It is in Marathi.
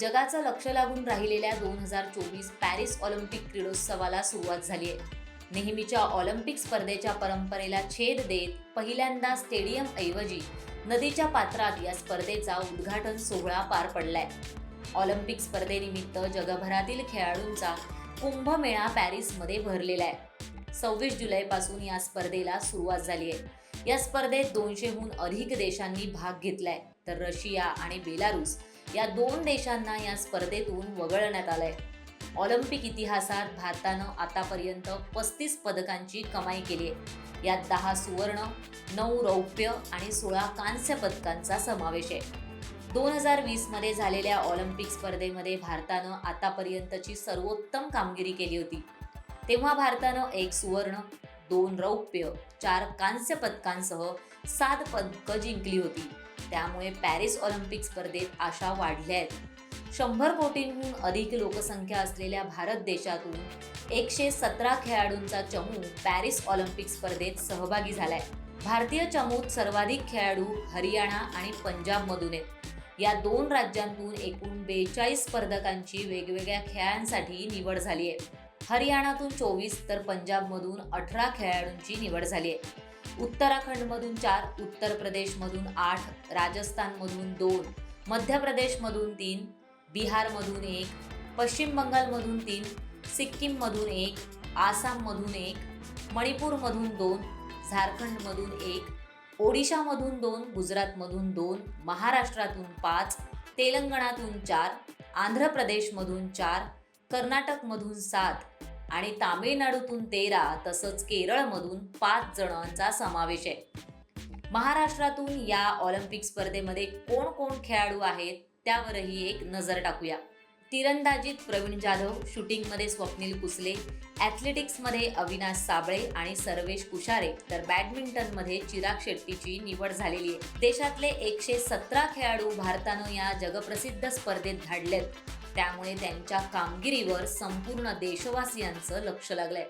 जगाचं लक्ष लागून राहिलेल्या दोन हजार चोवीस पॅरिस ऑलिम्पिक क्रीडोत्सवाला सुरुवात झाली आहे. नेहमीच्या ऑलिम्पिक स्पर्धेच्या परंपरेला छेद देत पहिल्यांदा स्टेडियम ऐवजी नदीच्या पात्रात या स्पर्धेचा उद्घाटन सोहळा पार पडलाय. ऑलिम्पिक स्पर्धेनिमित्त जगभरातील खेळाडूंचा कुंभमेळा पॅरिसमध्ये भरलेला आहे. सव्वीस जुलैपासून या स्पर्धेला सुरुवात झाली आहे. या स्पर्धेत दोनशेहून अधिक देशांनी भाग घेतलाय. तर रशिया आणि बेलारूस या दोन देशांना या स्पर्धेतून वगळण्यात आलंय. ऑलिम्पिक इतिहासात भारतानं आतापर्यंत पस्तीस पदकांची कमाई केली आहे यात दहा सुवर्ण नऊ रौप्य आणि सोळा कांस्य पदकांचा समावेश आहे. दोन हजार वीसमध्ये झालेल्या ऑलिम्पिक स्पर्धेमध्ये भारतानं आतापर्यंतची सर्वोत्तम कामगिरी केली होती. तेव्हा भारतानं एक सुवर्ण दोन रौप्य चार कांस्य पदकांसह सात पदकं जिंकली होती. त्यामुळे पॅरिस ऑलिम्पिक स्पर्धेत आशा वाढल्या आहेत. शंभर कोटींहून अधिक लोकसंख्या असलेल्या भारत देशातून एकशे सतरा खेळाडूंचा चमू पॅरिस ऑलिम्पिक स्पर्धेत सहभागी झालाय. भारतीय चमूत सर्वाधिक खेळाडू हरियाणा आणि पंजाबमधून आहेत. या दोन राज्यांतून एकूण बेचाळीस स्पर्धकांची वेगवेगळ्या खेळांसाठी निवड झाली आहे. हरियाणातून चोवीस तर पंजाबमधून अठरा खेळाडूंची निवड झाली आहे. उत्तराखंडमधून चार उत्तर प्रदेशमधून आठ राजस्थानमधून दोन मध्य प्रदेशमधून तीन बिहारमधून एक पश्चिम बंगालमधून तीन सिक्कीममधून एक आसाममधून एक मणिपूरमधून दोन झारखंडमधून एक ओडिशामधून दोन गुजरातमधून दोन महाराष्ट्रातून पाच तेलंगणातून चार आंध्र प्रदेशमधून चार कर्नाटकमधून सात आणि तामिळनाडूतून तेरा तसंच केरळमधून पाच जणांचा समावेश आहे. महाराष्ट्रातून या ऑलिम्पिक स्पर्धेमध्ये कोण कोण खेळाडू आहेत त्यावरही एक नजर टाकूया. तिरंदाजीत प्रवीण जाधव शूटिंगमध्ये स्वप्नील कुसले ॲथलेटिक्समध्ये अविनाश साबळे आणि सर्वेश कुशारे तर बॅडमिंटनमध्ये चिराग शेट्टीची निवड झालेली आहे. देशातले एकशे सतरा खेळाडू भारतानं या जगप्रसिद्ध स्पर्धेत धाडलेत. त्यामुळे त्यांच्या कामगिरीवर संपूर्ण देशवासियांचं लक्ष लागलंय.